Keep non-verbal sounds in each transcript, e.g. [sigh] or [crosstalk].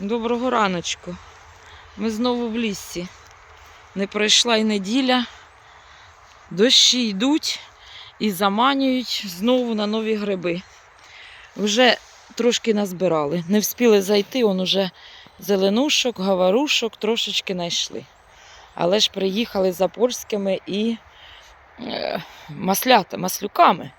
Доброго раночку. Ми знову в лісі. Не пройшла й неділя. Дощі йдуть і заманюють знову на нові гриби. Вже трошки назбирали. Не встигли зайти, он уже зеленушок, гаварушок трошечки знайшли. Але ж приїхали за польськими і е, маслята, маслюками.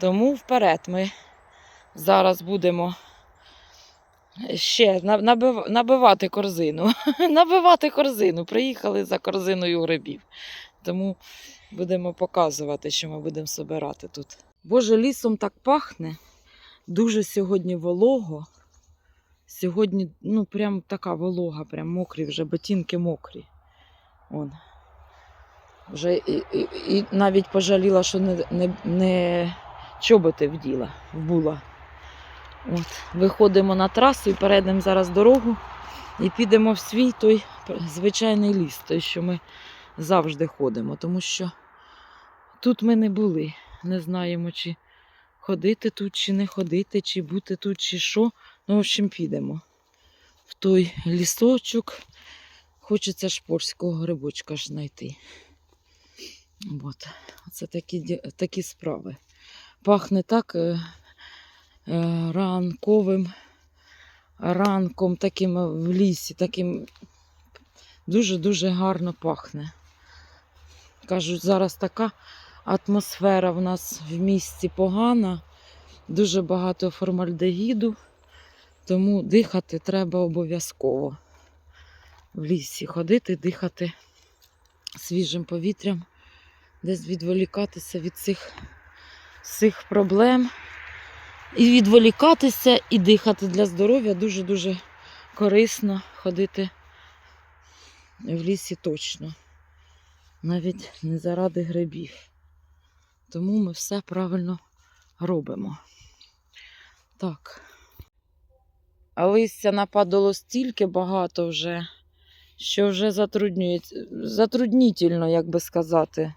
Тому вперед ми зараз будемо ще набив- набивати корзину. [laughs] набивати корзину. Приїхали за корзиною грибів. Тому будемо показувати, що ми будемо собирати тут. Боже, лісом так пахне. Дуже сьогодні волого. Сьогодні, ну, прям така волога, прям мокрі, вже ботинки мокрі. Он. Вже і, і, і навіть пожаліла, що не, не, не чоботи вділа, вбула. От, виходимо на трасу і перейдемо зараз дорогу і підемо в свій той звичайний ліс, той, що ми завжди ходимо, тому що тут ми не були. Не знаємо, чи ходити тут, чи не ходити, чи бути тут, чи що. Ну, в общем, підемо. В той лісочок. Хочеться ж польського грибочка ж знайти. От. Це такі, такі справи. Пахне так е, ранковим ранком, таким е, в лісі, таким дуже-дуже гарно пахне. Кажуть, зараз така атмосфера в нас в місті погана, дуже багато формальдегіду, тому дихати треба обов'язково. В лісі ходити, дихати свіжим повітрям, десь відволікатися від цих, цих проблем. І відволікатися, і дихати для здоров'я дуже-дуже корисно ходити в лісі точно. Навіть не заради грибів. Тому ми все правильно робимо. Так. А листя нападало стільки багато вже, що вже затруднює... затруднітельно, як би сказати,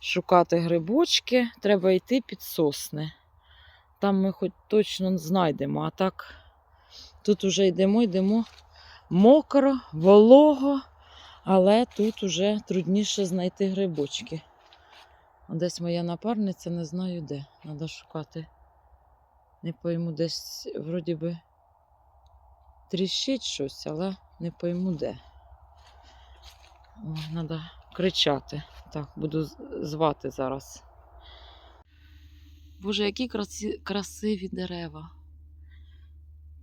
шукати грибочки. Треба йти під сосни. Там ми хоч точно знайдемо, а так тут уже йдемо, йдемо мокро, волого, але тут уже трудніше знайти грибочки. Десь моя напарниця, не знаю де. Треба шукати. Не пойму, десь вроді би тріщить щось, але не пойму де. Треба кричати. Так, буду звати зараз. Боже, які красі... красиві дерева.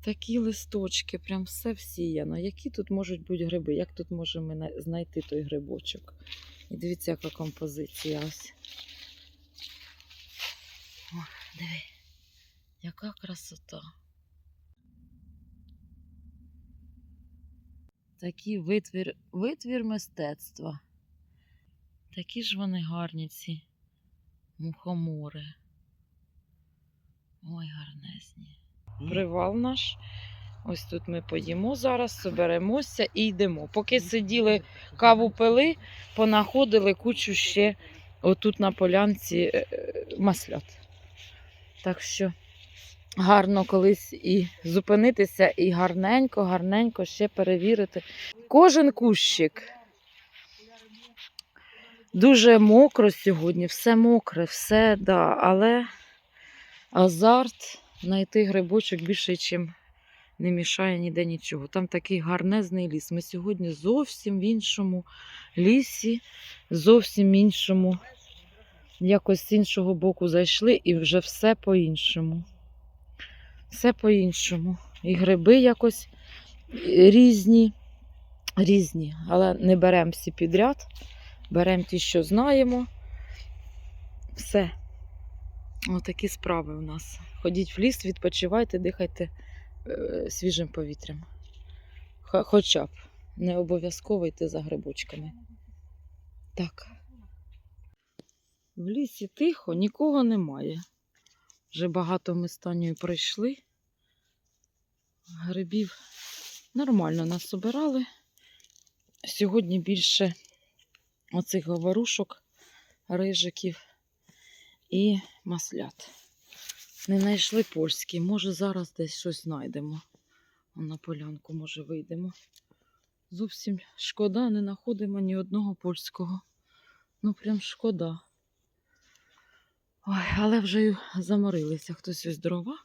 Такі листочки, прям все всіяно. Які тут можуть бути гриби? Як тут можемо знайти той грибочок? І дивіться, яка композиція ось. О, диви, яка красота. Такий витвір, витвір мистецтва. Такі ж вони гарні ці мухомори. Ой, гарнезні. Привал наш. Ось тут ми поїмо зараз, соберемося і йдемо. Поки сиділи, каву пили, понаходили кучу ще отут на полянці е, е, маслят. Так що гарно колись і зупинитися, і гарненько, гарненько ще перевірити. Кожен кущик. Дуже мокро сьогодні, все мокре, все, да, але азарт знайти грибочок більше, чим не мішає ніде нічого. Там такий гарнезний ліс. Ми сьогодні зовсім в іншому лісі, зовсім іншому, якось з іншого боку зайшли і вже все по-іншому. Все по-іншому. І гриби якось різні, різні, але не беремо всі підряд. Беремо ті, що знаємо. Все. Отакі справи у нас. Ходіть в ліс, відпочивайте, дихайте е, свіжим повітрям. Хо- Хоча б не обов'язково йти за грибочками. Так. В лісі тихо, нікого немає. Вже багато ми з Танею пройшли. Грибів нормально нас собирали. Сьогодні більше оцих говорушок, рижиків і маслят. Не знайшли польські, може зараз десь щось знайдемо. На полянку, може, вийдемо. Зовсім шкода, не знаходимо ні одного польського. Ну, прям шкода. Ой, але вже й заморилися. Хтось ось дрова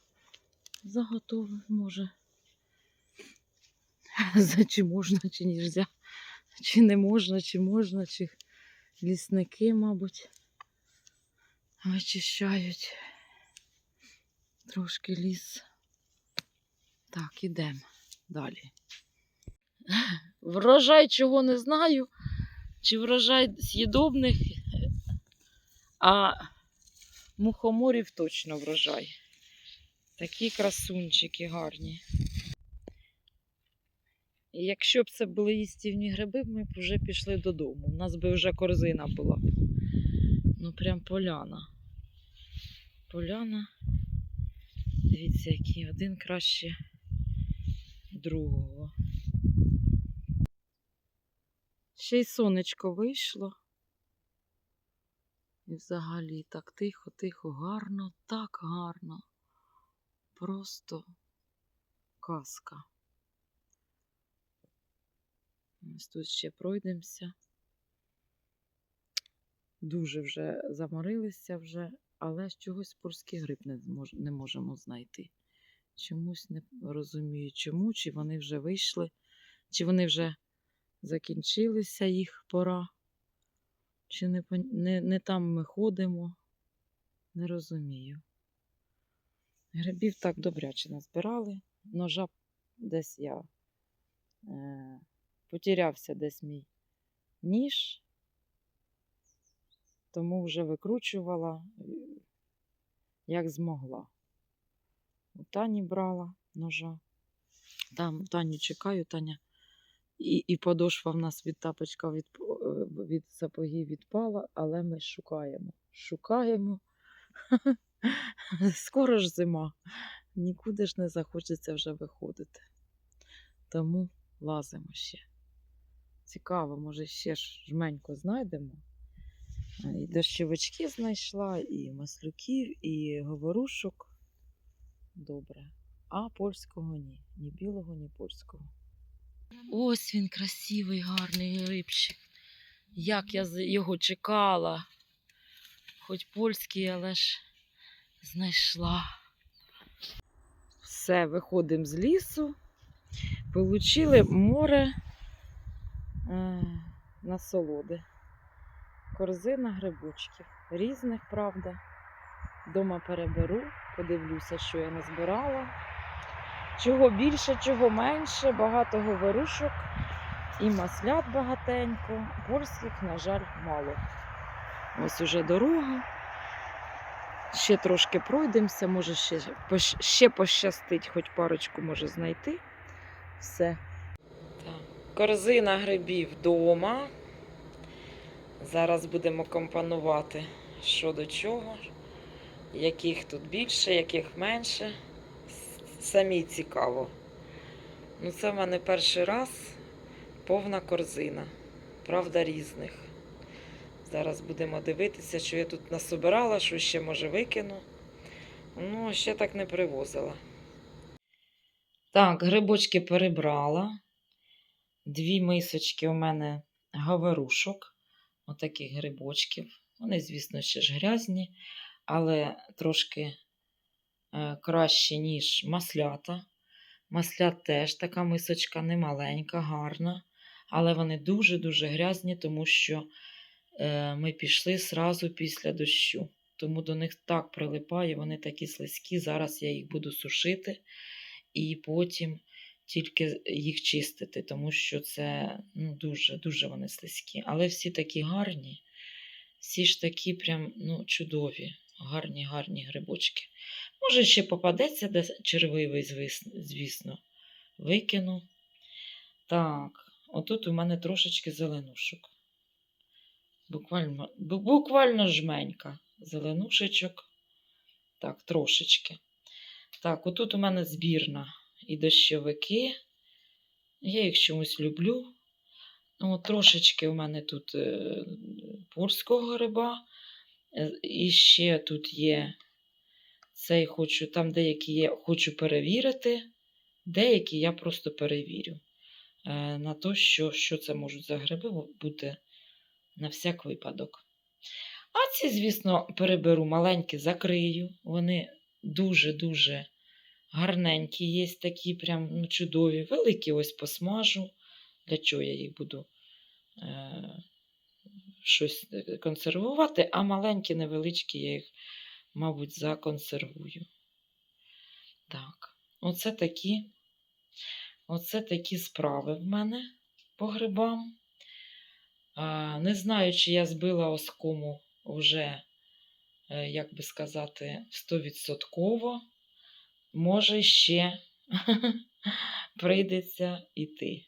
заготовив, може. [laughs] Чи можна, чи нельзя. Чи не можна, чи можна, чи лісники, мабуть, вичищають трошки ліс. Так, ідемо далі. [laughs] Врожай чого не знаю, чи врожай з'їдобних, а мухоморів точно врожай. Такі красунчики гарні. І якщо б це були їстівні гриби, ми б вже пішли додому. У нас би вже корзина була. Ну, прям поляна. Поляна. Дивіться, який один краще другого. Ще й сонечко вийшло. І взагалі так тихо, тихо, гарно, так гарно. Просто казка. Ось тут ще пройдемося. Дуже вже заморилися вже, але з чогось польський гриб не, змож, не можемо знайти. Чомусь не розумію, чому, чи вони вже вийшли, чи вони вже закінчилися їх пора, чи не, не, не там ми ходимо. Не розумію. Грибів так добряче назбирали. Ножа десь я е, потерявся десь мій ніж, тому вже викручувала, е, як змогла. У Тані брала ножа. Там Таню чекаю, Таня. І, і подошва в нас від тапочка від, е, від сапогів відпала, але ми шукаємо. Шукаємо. [laughs] Скоро ж зима. Нікуди ж не захочеться вже виходити. Тому лазимо ще. Цікаво, може, ще ж жменько знайдемо. А, І дощовички знайшла, і маслюків, і говорушок. Добре. А польського ні. Ні білого, ні польського. Ось він красивий, гарний рибчик. Як я його чекала. Хоч польський, але ж знайшла. Все, виходимо з лісу. Получили море е, насолоди. Корзина грибочків. Різних, правда. Дома переберу, подивлюся, що я назбирала. Чого більше, чого менше, багато говорушок і маслят багатенько. Польських, на жаль, мало. Ось уже дорога. Ще трошки пройдемося, може ще, ще пощастить, хоч парочку може знайти. Все. Так. Корзина грибів вдома. Зараз будемо компонувати, що до чого, яких тут більше, яких менше. Самі цікаво. Ну, це в мене перший раз повна корзина. Правда, різних. Зараз будемо дивитися, що я тут насобирала, що ще може викину. Ну, ще так не привозила. Так, грибочки перебрала. Дві мисочки у мене гаверушок. Отаких грибочків. Вони, звісно, ще ж грязні, але трошки е, краще, ніж маслята. Маслят теж така мисочка немаленька, гарна, але вони дуже-дуже грязні, тому що е, ми пішли сразу після дощу. Тому до них так прилипає, вони такі слизькі. Зараз я їх буду сушити і потім тільки їх чистити, тому що це ну, дуже, дуже вони слизькі. Але всі такі гарні, всі ж такі прям ну, чудові, гарні, гарні грибочки. Може, ще попадеться десь червивий, звісно, викину. Так, отут у мене трошечки зеленушок. Буквально, буквально жменька зеленушечок. Так, трошечки. Так, отут у мене збірна і дощовики. Я їх чомусь люблю. Ну, трошечки у мене тут е, польського гриба. Е, І ще тут є цей хочу, там деякі є, хочу перевірити, Деякі я просто перевірю е, на те, що, що це можуть за гриби бути на всяк випадок. А ці, звісно, переберу маленькі, закрию. Вони дуже-дуже гарненькі, є такі прям ну, чудові. Великі ось посмажу. Для чого я їх буду е, щось е, консервувати, а маленькі, невеличкі я їх, мабуть, законсервую. Так, оце такі, оце такі справи в мене по грибам. А, не знаю, чи я збила оскому вже, е, як би сказати, стовідсотково. Може, ще [laughs] прийдеться йти.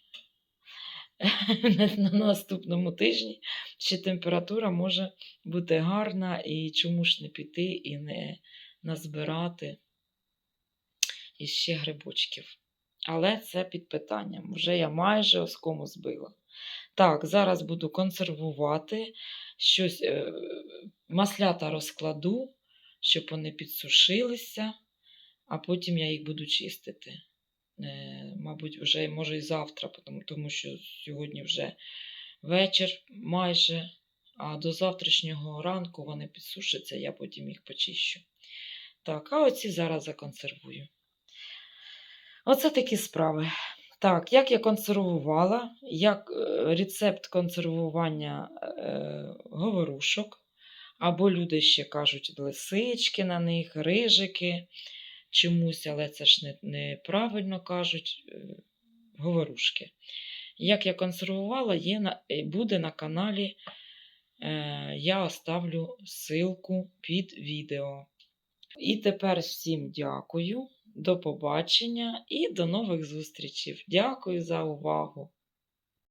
[laughs] На наступному тижні ще температура може бути гарна, і чому ж не піти і не назбирати іще грибочків. Але це під питанням. Вже я майже оскому збила. Так, зараз буду консервувати щось, е, маслята розкладу, щоб вони підсушилися, а потім я їх буду чистити. Е, мабуть, вже може і завтра, тому, що сьогодні вже вечір майже, а до завтрашнього ранку вони підсушаться, я потім їх почищу. Так, а оці зараз законсервую. Оце такі справи. Так, як я консервувала, як е, рецепт консервування е, говорушок, або люди ще кажуть лисички на них, рижики чомусь, але це ж не, неправильно кажуть е, говорушки. Як я консервувала, є е, буде на каналі. Е, я оставлю ссылку під відео. І тепер всім дякую, до побачення і до нових зустрічей. Дякую за увагу!